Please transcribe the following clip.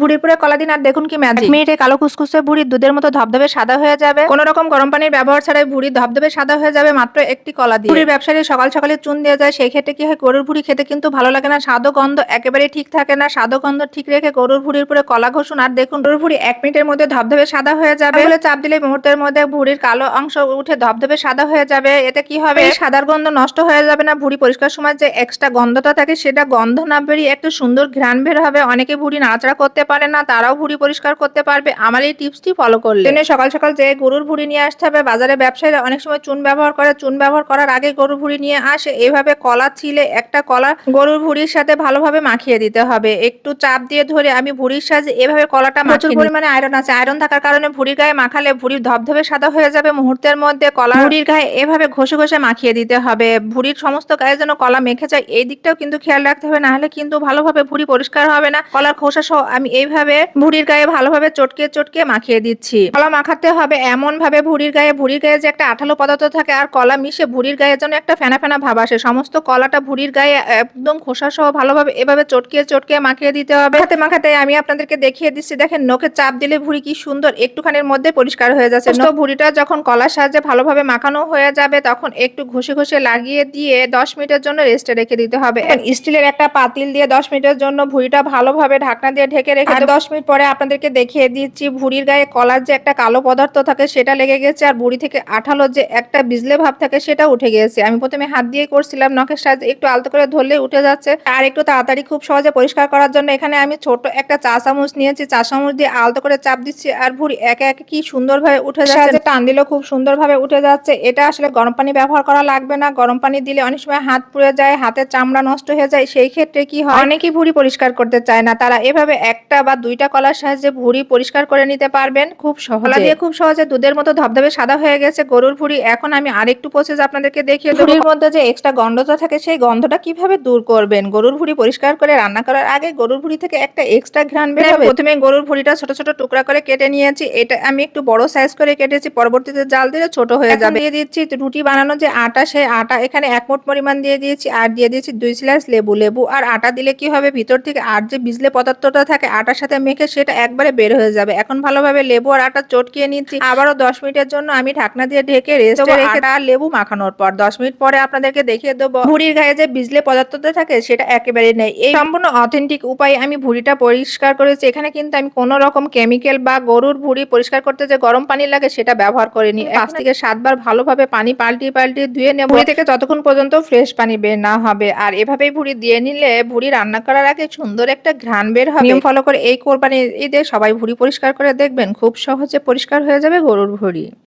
ভুড়ির পুরে কলা দিন আর দেখুন কি ম্যাজিক মিনিটে কালো কুসকুসে ভুড়ি দুধের মতো ধবধবে সাদা হয়ে যাবে। কোন রকম গরম পানির ব্যবহার ছাড়াই ভুড়ি ধবধবে সাদা হয়ে যাবে মাত্র একটি কলা দিয়ে। ভুড়ির ব্যবসায়ী সকাল সকালে চুন দিয়ে যায় সেই ক্ষেত্রে কি হয় গরুর ভুড়ি খেতে কিন্তু ভালো লাগে না স্বাদ গন্ধ একেবারে ঠিক থাকে না স্বাদ গন্ধ ঠিক রেখে গরুর ভুড়ির পুরে কলা ঘষুন আর দেখুন গরুর ভুড়ি এক মিনিটের মধ্যে ধবধবে সাদা হয়ে যাবে। বলে চাপ দিলে মুহূর্তের মধ্যে ভুড়ির কালো অংশ উঠে ধবধবে সাদা হয়ে যাবে। এতে কি হবে? সাদার গন্ধ নষ্ট হয়ে যাবে না ভুড়ি পরিষ্কার সময় যে এক্সট্রা গন্ধটা থাকে সেটা গন্ধ না বেরিয়ে একটু সুন্দর ঘ্রাণ বের হবে। অনেকে ভুড়ি নাড়াচাড়া করতে পারে না তারাও ভুড়ি পরিষ্কার করতে পারবে। আমার এই টিপসটি ফলো করলে। দিনে সকাল সকাল যে গরুর ভুড়ি নিয়ে আসতে হবে। বাজারে ব্যবসায়ীরা অনেক সময় চুন ব্যবহার করে। চুন ব্যবহার করার আগে গরুর ভুড়ি নিয়ে আসে। এভাবে কলা ছিলে একটা কলা গরুর ভুড়ির সাথে ভালোভাবে মাখিয়ে দিতে হবে। একটু চাপ দিয়ে ধরে আমি ভুড়ির সাহায্যে এভাবে কলাটা প্রচুর পরিমাণে আয়রন আছে। আয়রন থাকার কারণে ভুড়ির গায়ে মাখালে ভুড়ি ধবধবে সাদা হয়ে যাবে। মুহূর্তের মধ্যে কলা ভুড়ির গায়ে এভাবে ঘষে ঘষে মাখিয়ে দিতে হবে। ভুড়ির সমস্ত গায়ে যেন কলা মেখে যায় এই দিকটাও কিন্তু খেয়াল রাখতে হবে। না হলে কিন্তু ভালোভাবে ভুড়ি পরিষ্কার হবে না। কলার খোসা সহ আমি এইভাবে ভুড়ির গায়ে ভালোভাবে চটকে চটকে মাখিয়ে দিচ্ছি। কলা মাখাতে হবে এমন ভাবে ভুড়ির গায়ে। ভুড়ির গায়ে যে একটা আঠালো পদার্থ থাকে আর কলা মিশে ভুড়ির গায়ে যেন একটা ফেনা ফেনা ভাব আসে। সমস্ত কলাটা ভুড়ির গায়ে একদম খোসা সহ ভালোভাবে এভাবে চটকে চটকে মাখিয়ে দিতে হবে। হাতে মাখাতে আমি আপনাদেরকে দেখিয়ে দিচ্ছি দেখেন নোকে চাপ দিলে ভুড়ি কি সুন্দর একটুখানির মধ্যে পরিষ্কার হয়ে যাচ্ছে। তো ভুড়িটা যখন কলার সাহায্যে ভালোভাবে মাখানো হয়ে যাবে তখন একটু ঘষে ঘষে লাগিয়ে দিয়ে দশ মিনিটের জন্য রেস্টে রেখে দিতে হবে। স্টিলের একটা পাতিল দিয়ে দশ মিনিটের জন্য ভুড়িটা ভালোভাবে ঢাকনা দিয়ে ঢেকে রেখে আর দশ মিনিট পরে আপনাদেরকে দেখিয়ে দিচ্ছি ভুড়ির গায়ে কলার যে একটা কালো পদার্থ থাকে সেটা লেগে গেছে আর ভুড়ি থেকে আঠালো যে একটা বিজলে ভাব থাকে সেটা উঠে গিয়েছে আমি প্রথমে হাত দিয়ে করছিলাম নখের সাহায্যে একটু আলতো করে ধরলে উঠে যাচ্ছে। আর একটু তাড়াতাড়ি খুব সহজে পরিষ্কার করার জন্য এখানে আমি ছোট একটা চা চামচ নিয়েছি চা চামচ দিয়ে আলতো করে চাপ দিচ্ছি আর ভুড়ি একে একে কি সুন্দরভাবে উঠে যাচ্ছে টান দিলেও খুব সুন্দরভাবে উঠে যাচ্ছে। এটা আসলে গরম পানি ব্যবহার করা লাগবে না গরম পানি দিলে অনেক সময় হাত পুড়ে যায় হাতের চামড়া নষ্ট হয়ে যায়। সেই ক্ষেত্রে কি হয় অনেকেই ভুড়ি পরিষ্কার করতে চায় না তারা এভাবে একটা বা দুইটা কলার সাহায্যে ভুড়ি পরিষ্কার করে নিতে পারবেন। খুব সহজে দিয়ে খুব সহজে দুধের মতো ধবধবে সাদা হয়ে গেছে গরুর ভুড়ি। এখন আমি আরেকটু প্রসেস আপনাদেরকে দেখিয়ে ভুড়ির মধ্যে যে এক্সট্রা গন্ধটা থাকে সেই গন্ধটা কীভাবে দূর করবেন? গরুর ভুড়ি পরিষ্কার করে রান্না করার আগে গরুর ভুড়ি থেকে একটা এক্সট্রা ঘ্রাণ বের হবে? প্রথমে গরুর ভুড়িটা ছোট ছোট টুকরা করে কেটে নিয়েছি। এটা আমি একটু বড় সাইজ করে কেটেছি পরবর্তীতে জাল দিলে ছোট হয়ে যাবে। দিয়ে দিচ্ছি রুটি বানানো যে আটা সেই আটা এখানে এক মোট পরিমাণ দিয়ে দিয়েছি। আর দিয়ে দিয়েছি দুই স্লাইস লেবু। লেবু আর আটা দিলে কি হবে? ভিতর থেকে আর যে বিজলে পদার্থটা থাকে আটার সাথে মেখে সেটা একবারে বের হয়ে যাবে। এখন ভালোভাবে লেবু আর আটা চটকিয়ে নিচ্ছি। আবারও দশ মিনিটের জন্য আমি ঢাকনা দিয়ে ঢেকে রেস্টে রেখে আর লেবু মাখানোর পর দশ মিনিট পরে আপনাদেরকে দেখিয়ে দেবো। ভুড়ির গায়ে যে বিজলে পদার্থটা থাকে সেটা একেবারে নেই। এই সম্পূর্ণ অথেন্টিক উপায়ে আমি ভুড়িটা পরিষ্কার করেছি। এখানে কিন্তু আমি কোনো রকম কেমিক্যাল বা গরুর ভুড়ি পরিষ্কার করতে যে গরম পানি লাগে সেটা ব্যবহার করিনি। পাঁচ থেকে সাতবার ভালোভাবে পানি পাল্টিয়ে পাল্টিয়ে ধুয়ে নেব। ভুড়ি থেকে যতক্ষণ পর্যন্ত ফ্রেশ পানি বের না হবে। আর এভাবেই ভুড়ি দিয়ে নিলে ভুড়ি রান্না করার আগে সুন্দর একটা ঘ্রাণ বের হবে। নিয়ম ফলো করে এই কোরবানি ঈদে সবাই ভুড়ি পরিষ্কার করে দেখবেন, খুব সহজে পরিষ্কার হয়ে যাবে গরুর ভুড়ি।